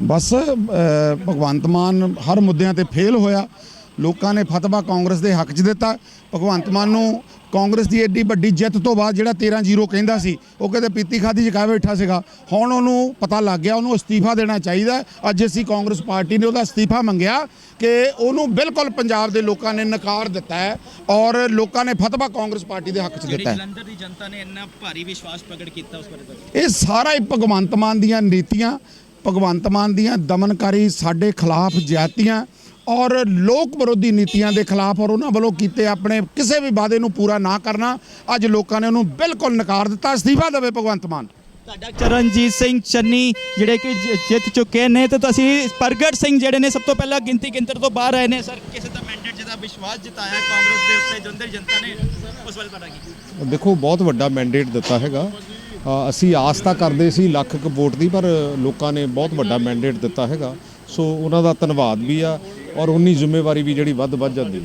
ਬਸ ਅ, ਭਗਵੰਤ ਮਾਨ ਹਰ ਮੁੱਦਿਆਂ ਤੇ ਫੇਲ ਹੋਇਆ। ਲੋਕਾਂ ਨੇ ਫਤਵਾ ਕਾਂਗਰਸ ਦੇ ਹੱਕ 'ਚ ਦਿੱਤਾ। ਭਗਵੰਤ ਮਾਨ ਨੂੰ ਕਾਂਗਰਸ ਦੀ ਐਡੀ ਵੱਡੀ ਜਿੱਤ ਤੋਂ ਬਾਅਦ ਜਿਹੜਾ 13-0 ਕਹਿੰਦਾ ਸੀ ਉਹ ਕਹਿੰਦੇ ਪੀਤੀ ਖਾਦੀ ਚ ਬੈਠਾ ਸੀਗਾ। ਹੁਣ ਉਹਨੂੰ ਪਤਾ ਲੱਗ ਗਿਆ ਉਹਨੂੰ ਅਸਤੀਫਾ ਦੇਣਾ ਚਾਹੀਦਾ। ਅੱਜ ਅਸੀਂ ਕਾਂਗਰਸ ਪਾਰਟੀ ਨੇ ਉਹਦਾ ਅਸਤੀਫਾ ਮੰਗਿਆ ਕਿ ਉਹਨੂੰ ਬਿਲਕੁਲ ਪੰਜਾਬ ਦੇ ਲੋਕਾਂ ਨੇ ਨਕਾਰ ਦਿੱਤਾ ਹੈ ਔਰ ਲੋਕਾਂ ਨੇ ਫਤਵਾ ਕਾਂਗਰਸ ਪਾਰਟੀ ਦੇ ਹੱਕ 'ਚ ਦਿੱਤਾ ਹੈ। ਜਲੰਧਰ ਦੀ ਜਨਤਾ ਨੇ ਇੰਨਾ ਭਾਰੀ ਵਿਸ਼ਵਾਸ ਪ੍ਰਗਟ ਕੀਤਾ ਉਸ ਬਾਰੇ ਦੱਸੋ। ਇਹ ਸਾਰਾ ਹੀ ਭਗਵੰਤ ਮਾਨ ਦੀਆਂ ਨੀਤੀਆਂ ਭਗਵੰਤ ਮਾਨ ਦੀਆਂ ਦਮਨਕਾਰੀ ਸਾਡੇ ਖਿਲਾਫ ਜ਼ਿਆਦਤੀਆਂ ਔਰ ਲੋਕ ਵਿਰੋਧੀ ਨੀਤੀਆਂ ਦੇ ਖਿਲਾਫ ਔਰ ਉਹਨਾਂ ਵੱਲੋਂ ਕੀਤੇ ਆਪਣੇ ਕਿਸੇ ਵੀ ਵਾਅਦੇ ਨੂੰ ਪੂਰਾ ਨਾ ਕਰਨਾ ਅੱਜ ਲੋਕਾਂ ਨੇ ਉਹਨੂੰ ਬਿਲਕੁਲ ਨਕਾਰ ਦਿੱਤਾ। ਅਸਤੀਫਾ ਦੇਵੇ ਭਗਵੰਤ ਮਾਨ। ਤੁਹਾਡਾ ਚਰਨਜੀਤ ਸਿੰਘ ਚੰਨੀ ਜਿਹੜੇ ਕਿ ਜਿੱਤ ਚੁੱਕੇ ਨੇ ਤੇ ਤੁਸੀਂ ਪ੍ਰਗਟ ਸਿੰਘ ਜਿਹੜੇ ਨੇ ਸਭ ਤੋਂ ਪਹਿਲਾਂ ਗਿਣਤੀ ਗਿਣਤਰ ਤੋਂ ਬਾਹਰ ਆਏ ਨੇ। ਸਰ ਕਿਸੇ ਦਾ ਮੈਂਡੇਟ ਜਿਹਦਾ ਵਿਸ਼ਵਾਸ ਜਤਾਇਆ ਕਾਂਗਰਸ ਦੇ ਉੱਤੇ ਜਲੰਧਰ ਜਨਤਾ ਨੇ ਉਸ ਬਾਰੇ ਤੁਹਾਡਾ ਕੀ? ਦੇਖੋ ਬਹੁਤ ਵੱਡਾ ਮੈਂਡੇਟ ਦਿੱਤਾ ਹੈਗਾ। ਅਸੀਂ ਆਸ ਤਾਂ ਕਰਦੇ ਸੀ ਲੱਖ ਕੁ ਵੋਟ ਦੀ ਪਰ ਲੋਕਾਂ ਨੇ ਬਹੁਤ ਵੱਡਾ ਮੈਂਡੇਟ ਦਿੱਤਾ ਹੈਗਾ। ਸੋ ਉਹਨਾਂ ਦਾ ਧੰਨਵਾਦ ਵੀ ਆ। ਔਰ ਉਨੀ ਜ਼ਿੰਮੇਵਾਰੀ ਵੀ ਜਿਹੜੀ ਵੱਧ ਵੱਧ ਜਾਂਦੀ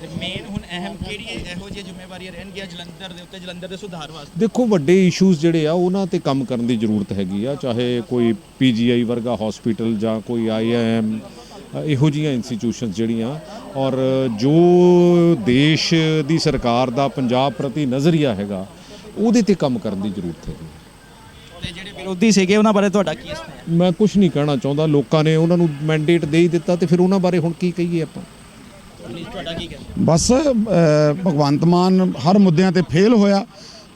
ਤੇ ਮੇਨ ਹੁਣ ਅਹਿਮ ਕਿਹੜੀ ਇਹੋ ਜਿਹੀ ਜ਼ਿੰਮੇਵਾਰੀਆਂ ਰਹਿਣਗੀਆਂ ਜਲੰਧਰ ਦੇ ਉੱਤੇ? ਜਲੰਧਰ ਦੇ ਸੁਧਾਰ ਵਾਸਤੇ। ਦੇਖੋ ਵੱਡੇ ਇਸ਼ੂਜ਼ ਜਿਹੜੇ ਆ ਉਹਨਾਂ ਤੇ ਕੰਮ ਕਰਨ ਦੀ ਜ਼ਰੂਰਤ ਹੈਗੀ ਆ ਚਾਹੇ ਕੋਈ ਪੀਜੀਆਈ ਵਰਗਾ ਹਸਪੀਟਲ ਜਾਂ ਕੋਈ ਆਈਐਮ ਇਹੋ ਜਿਹੀਆਂ ਇੰਸਟੀਟਿਊਸ਼ਨਸ ਜਿਹੜੀਆਂ। ਔਰ ਜੋ ਦੇਸ਼ ਦੀ ਸਰਕਾਰ ਦਾ ਪੰਜਾਬ ਪ੍ਰਤੀ ਨਜ਼ਰੀਆ ਹੈਗਾ ਉਹਦੇ ਤੇ ਕੰਮ ਕਰਨ ਦੀ ਜ਼ਰੂਰਤ ਹੈਗੀ। ਵਿਰੋਧੀ ਸੀਗੇ ਉਹਨਾਂ ਬਾਰੇ ਤੁਹਾਡਾ ਕੀ ਹੈ ਮੈਂ ਕੁਝ ਨਹੀਂ ਕਹਿਣਾ ਚਾਹੁੰਦਾ। ਲੋਕਾਂ ਨੇ ਉਹਨਾਂ ਨੂੰ ਮੈਂਡੇਟ ਦੇ ਹੀ ਦਿੱਤਾ ਤੇ ਫਿਰ ਉਹਨਾਂ ਬਾਰੇ ਹੁਣ ਕੀ ਕਹੀਏ ਆਪਾਂ? ਪਲੀਜ਼ ਤੁਹਾਡਾ ਕੀ ਕਹਿਣਾ ਬਸ ਅ, ਭਗਵੰਤ ਮਾਨ ਹਰ ਮੁੱਦਿਆਂ ਤੇ ਫੇਲ ਹੋਇਆ।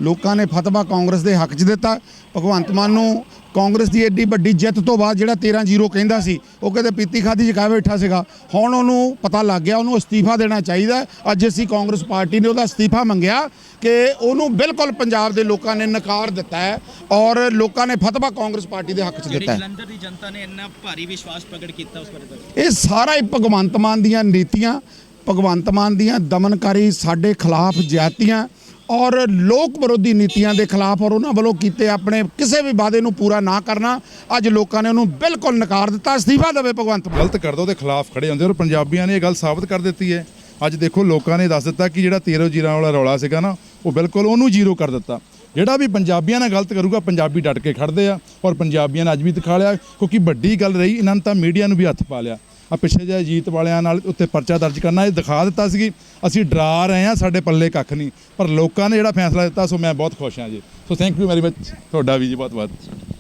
ਲੋਕਾਂ ਨੇ ਫਤਵਾ ਕਾਂਗਰਸ ਦੇ ਹੱਕ 'ਚ ਦਿੱਤਾ। ਭਗਵੰਤ ਮਾਨ ਨੂੰ ਕਾਂਗਰਸ ਦੀ ਐਡੀ ਵੱਡੀ ਜਿੱਤ ਤੋਂ ਬਾਅਦ ਜਿਹੜਾ 13-0 ਕਹਿੰਦਾ ਸੀ ਉਹ ਕਹਿੰਦੇ ਪੀਤੀ ਖਾਦੀ ਚ ਬੈਠਾ ਸੀਗਾ। ਹੁਣ ਉਹਨੂੰ ਪਤਾ ਲੱਗ ਗਿਆ ਉਹਨੂੰ ਅਸਤੀਫਾ ਦੇਣਾ ਚਾਹੀਦਾ। ਅੱਜ ਅਸੀਂ ਕਾਂਗਰਸ ਪਾਰਟੀ ਨੇ ਉਹਦਾ ਅਸਤੀਫਾ ਮੰਗਿਆ ਕਿ ਉਹਨੂੰ ਬਿਲਕੁਲ ਪੰਜਾਬ ਦੇ ਲੋਕਾਂ ਨੇ ਨਕਾਰ ਦਿੱਤਾ ਹੈ ਔਰ ਲੋਕਾਂ ਨੇ ਫਤਵਾ ਕਾਂਗਰਸ ਪਾਰਟੀ ਦੇ ਹੱਕ 'ਚ ਦਿੱਤਾ ਹੈ। ਜਲੰਧਰ ਦੀ ਜਨਤਾ ਨੇ ਇੰਨਾ ਭਾਰੀ ਵਿਸ਼ਵਾਸ ਪ੍ਰਗਟ ਕੀਤਾ ਉਸ ਬਾਰੇ ਇਹ ਸਾਰਾ ਹੀ ਭਗਵੰਤ ਮਾਨ ਦੀਆਂ ਨੀਤੀਆਂ ਭਗਵੰਤ ਮਾਨ ਦੀਆਂ ਦਮਨਕਾਰੀ ਸਾਡੇ ਖਿਲਾਫ ਜ਼ਿਆਦਤੀਆਂ ਔਰ ਲੋਕ ਵਿਰੋਧੀ ਨੀਤੀਆਂ ਦੇ ਖਿਲਾਫ ਔਰ ਉਹਨਾਂ ਵੱਲੋਂ ਕੀਤੇ ਆਪਣੇ ਕਿਸੇ ਵੀ ਵਾਅਦੇ ਨੂੰ ਪੂਰਾ ਨਾ ਕਰਨਾ, ਅੱਜ ਲੋਕਾਂ ਨੇ ਉਹਨੂੰ ਬਿਲਕੁਲ ਨਕਾਰ ਦਿੱਤਾ, ਅਸਤੀਫਾ ਦੇਵੇ ਭਗਵੰਤ ਮਾਨ। ਗਲਤ ਕਰਦਾ ਉਹਦੇ ਖਿਲਾਫ ਖੜੇ ਹੁੰਦੇ ਔਰ ਪੰਜਾਬੀਆਂ ਨੇ ਇਹ ਗੱਲ ਸਾਬਤ ਕਰ ਦਿੱਤੀ ਹੈ। ਅੱਜ ਦੇਖੋ ਲੋਕਾਂ ਨੇ ਦੱਸ ਦਿੱਤਾ ਕਿ ਜਿਹੜਾ 13 ਜੀਰਾਂ ਵਾਲਾ ਰੌਲਾ ਸੀਗਾ ਨਾ, ਉਹ ਬਿਲਕੁਲ ਉਹਨੂੰ ਜ਼ੀਰੋ ਕਰ ਦਿੱਤਾ। ਜਿਹੜਾ ਵੀ ਪੰਜਾਬੀਆਂ ਨਾਲ ਗਲਤ ਕਰੂਗਾ, ਪੰਜਾਬੀ ਡਟ ਕੇ ਖੜਦੇ ਆ ਔਰ ਪੰਜਾਬੀਆਂ ਨੇ ਅੱਜ ਵੀ ਦਿਖਾ ਲਿਆ, ਕਿਉਂਕਿ ਵੱਡੀ ਗੱਲ ਰਹੀ, ਇਹਨਾਂ ਨੇ ਤਾਂ ਮੀਡੀਆ ਨੂੰ ਵੀ ਹੱਥ ਪਾ ਲਿਆ। ਆ ਪਿੱਛੇ ਜਿਹੇ ਜੀਤ ਵਾਲਿਆਂ ਨਾਲ ਉੱਤੇ ਪਰਚਾ ਦਰਜ ਕਰਨਾ, ਇਹ ਦਿਖਾ ਦਿੱਤਾ ਸੀ ਅਸੀਂ ਡਰਾ ਰਹੇ ਹਾਂ, ਸਾਡੇ ਪੱਲੇ ਕੱਖ ਨਹੀਂ। ਪਰ ਲੋਕਾਂ ਨੇ ਜਿਹੜਾ ਫੈਸਲਾ ਦਿੱਤਾ, ਸੋ ਮੈਂ ਬਹੁਤ ਖੁਸ਼ ਹਾਂ ਜੀ। So thank you very much ਤੁਹਾਡਾ ਵੀ ਜੀ, ਬਹੁਤ ਬਹੁਤ।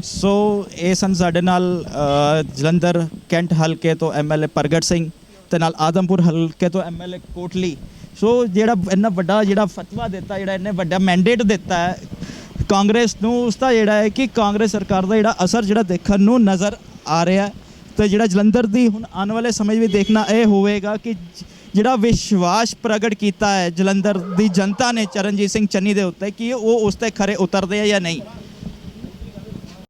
ਸੋ ਇਹ ਸਨ ਸਾਡੇ ਨਾਲ ਜਲੰਧਰ ਕੈਂਟ ਹਲਕੇ ਤੋਂ ਐਮਐਲਏ ਪ੍ਰਗਟ ਸਿੰਘ ਤੇ ਨਾਲ ਆਦਮਪੁਰ ਹਲਕੇ ਤੋਂ ਐਮਐਲਏ ਕੋਟਲੀ। ਸੋ ਜਿਹੜਾ ਇੰਨਾ ਵੱਡਾ ਜਿਹੜਾ ਫਤਵਾ ਦਿੱਤਾ, ਜਿਹੜਾ ਇੰਨੇ ਵੱਡਾ ਮੈਂਡੇਟ ਦਿੱਤਾ ਹੈ, ਕਾਂਗਰਸ ਨੂੰ, ਉਸ ਦਾ ਜਿਹੜਾ ਹੈ ਕਿ ਕਾਂਗਰਸ ਸਰਕਾਰ ਦਾ ਜਿਹੜਾ ਅਸਰ ਜਿਹੜਾ ਦੇਖਣ ਨੂੰ ਨਜ਼ਰ ਆ ਰਿਹਾ ਹੈ। ਤੇ ਜਿਹੜਾ ਜਲੰਧਰ ਦੀ ਹੁਣ ਆਉਣ ਵਾਲੇ ਸਮੇਂ ਵਿੱਚ ਦੇਖਣਾ ਇਹ ਹੋਵੇਗਾ ਕਿ ਜਿਹੜਾ ਵਿਸ਼ਵਾਸ ਪ੍ਰਗਟ ਕੀਤਾ ਹੈ ਜਲੰਧਰ ਦੀ ਜਨਤਾ ਨੇ ਚਰਨਜੀਤ ਸਿੰਘ ਚੰਨੀ ਦੇ ਉੱਤੇ, ਕਿ ਉਹ ਉਸ ਤੇ ਖਰੇ ਉਤਰਦੇ ਆ ਜਾਂ ਨਹੀਂ?